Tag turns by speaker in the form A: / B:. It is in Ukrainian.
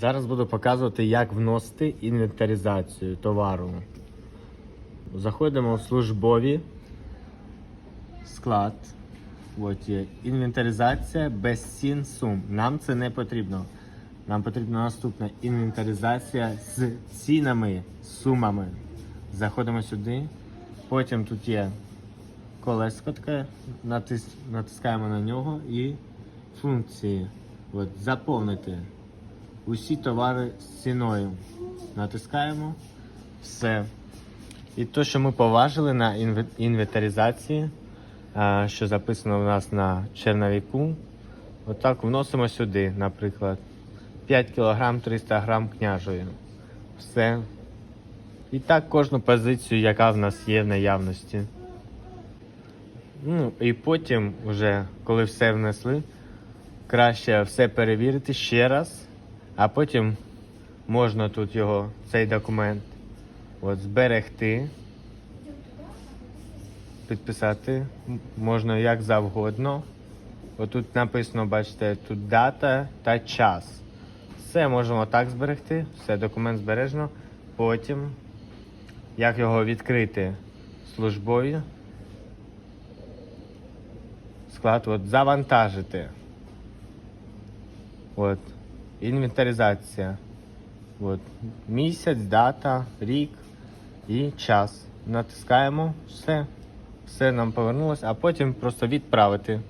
A: Зараз буду показувати, як вносити інвентаризацію товару. Заходимо в службові склад. От є інвентаризація без цін сум. Нам це не потрібно. Нам потрібна наступна інвентаризація з цінами, сумами. Заходимо сюди. Потім тут є колеско таке, натис, натискаємо на нього і функції. От, заповнити усі товари з ціною. Натискаємо все. І те, що ми поважили на інвентаризації, що записано у нас на черновіку, отак вносимо сюди, наприклад, 5 кг 300 г княжої. Все. І так кожну позицію, яка в нас є в наявності. Ну, і потім, вже, коли все внесли, краще все перевірити ще раз, а потім можна тут його, цей документ, от, зберегти, підписати можна як завгодно. Отут написано, бачите, тут дата та час. Все можемо так зберегти, все, документ збережено. Потім, як його відкрити службові, склад от, завантажити. От, інвентаризація. От, місяць, дата, рік і час. Натискаємо все. Все нам повернулося, а потім просто відправити.